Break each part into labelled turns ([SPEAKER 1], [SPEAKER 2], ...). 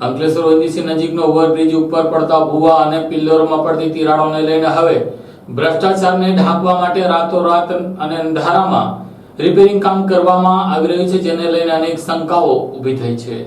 [SPEAKER 1] Ankleshwar ONGC નજીકનો overbridge ઉપર પડતા ભૂવા અને પિલ્લરોમાં પડતી તિરાડોને લઈને હવે ભ્રષ્ટાચારને ઢાંકવા માટે રાતોરાત અને અંધારામાં રિપેરિંગ કામ કરવામાં આવી રહ્યું છે, જેને લઈને અનેક શંકાઓ ઊભી થઈ છે.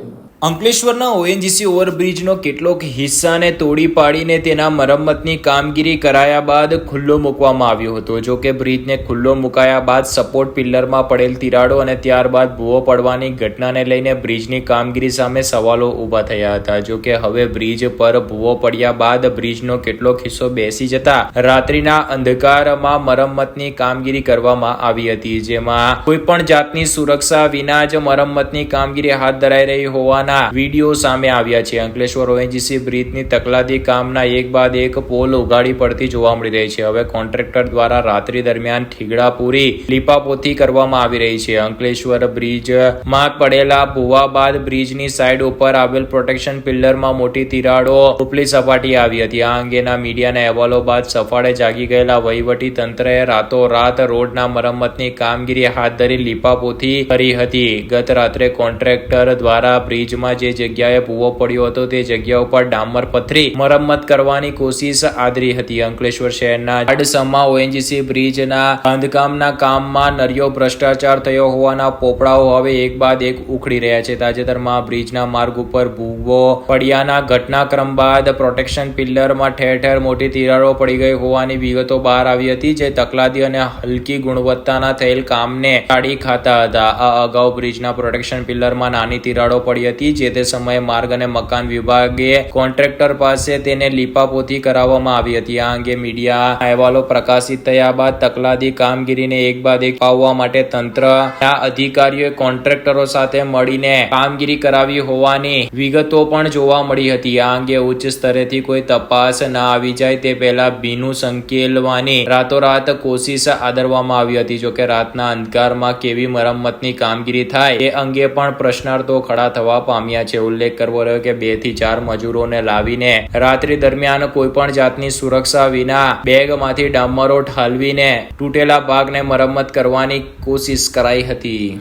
[SPEAKER 2] અંકલેશ્વરના ઓએનજીસી ઓવરબ્રિજનો કેટલોક હિસ્સાને તોડી પાડીને તેના મરમ્મતની કામગીરી કરાયા બાદ ખુલ્લો મૂકવામાં આવ્યો હતો. જો કે બ્રિજને ખુલ્લો મુકાયા બાદ સપોર્ટ પિલ્લરમાં પડેલ તિરાડો અને ત્યારબાદ ભૂવો પડવાની ઘટનાને લઈને બ્રિજની કામગીરી સામે સવાલો ઊભા થયા હતા. જો કે હવે બ્રિજ પર ભૂવો પડ્યા બાદ બ્રિજનો કેટલોક હિસ્સો બેસી જતા રાત્રિના અંધકારમાં મરમ્મતની કામગીરી કરવામાં આવી હતી. જેમાં કોઈ પણ જાતની સુરક્ષા વિના જ મરમ્મતની કામગીરી હાથ ધરાઈ રહી હોવાના વીડિયો સામે આવ્યા છે. અંકલેશ્વર ઓએનજીસી બ્રિજની તકલાદી કામના એક બાદ એક પોલ ઉગાડી પડતી જોવા મળી રહી છે. હવે કોન્ટ્રાક્ટર દ્વારા રાત્રિ દરમિયાન ઠીગડા પૂરી લીપાપોથી કરવામાં આવી રહી છે. અંકલેશ્વર બ્રિજમાં પડેલા ભૂવા બાદ બ્રિજની સાઈડ ઉપર આવેલ પ્રોટેક્શન પિલ્લરમાં મોટી તિરાડો ઉપલી સપાટી આવી હતી. આ અંગેના મીડિયાના અહેવાલો બાદ સફાળે જાગી ગયેલા વહીવટી તંત્રએ રાતોરાત રોડના મરમ્મતની કામગીરી હાથ ધરી લીપાપોથી કરી હતી. ગત રાત્રે કોન્ટ્રાક્ટર દ્વારા બ્રિજમાં જે જગ્યાએ ભૂવો પડ્યો હતો તે જગ્યા ઉપર ડામર પથરી મરમ્મત કરવાની કોશિશ આદરી હતી. અંકલેશ્વર શહેરના આડસમા ઓએનજીસી બ્રિજના બાંધકામના કામમાં નરિયો ભ્રષ્ટાચાર થયો હોવાના પોપડાઓ હવે એક બાદ એક ઉખડી રહ્યા છે. તાજેતરમાં બ્રિજના માર્ગ ઉપર ભૂવો પડ્યાના ઘટનાક્રમ બાદ પ્રોટેક્શન પિલ્લરમાં ઠેર ઠેર મોટી તિરાડો પડી ગઈ હોવાની વિગતો બહાર આવી હતી, જે તકલાદી અને હલકી ગુણવત્તાના થયેલ કામને કાઢી ખાતા હતા. આ અગાઉ બ્રિજના પ્રોટેક્શન પિલ્લરમાં નાની તિરાડો પડી હતી, જે તે સમયે માર્ગ અને મકાન વિભાગે કોન્ટ્રાક્ટર પાસે તેને લીપાપોથી કરાવવામાં આવી હતી. આ અંગે મીડિયા અહેવાલો પ્રકાશિત થયા બાદ તકલાદી કામગીરીને એક બાદ એક પાવવા માટે તંત્રના અધિકારીઓએ કોન્ટ્રાક્ટરો સાથે મળીને કામગીરી કરાવી હોવાની વિગતો પણ જોવા મળી હતી. આ અંગે ઉચ્ચ સ્તરેથી કોઈ તપાસ ના આવી જાય તે પહેલા ભીનું સંકેલવાની રાતોરાત કોશિશ આદરવામાં આવી હતી. જોકે રાતના અંધકારમાં કેવી મરમ્મતની કામગીરી થાય એ અંગે પણ પ્રશ્નાર્થો ખડા થવા પામ્યા છે. ઉલ્લેખ કરવો રહ્યો કે બેથી ચાર મજૂરોને લાવીને રાત્રિ દરમિયાન કોઈ પણ જાતની સુરક્ષા વિના બેગમાંથી ડામરો ઠાલવીને તૂટેલા ભાગને મરમ્મત કરવાની કોશિશ કરાઈ હતી.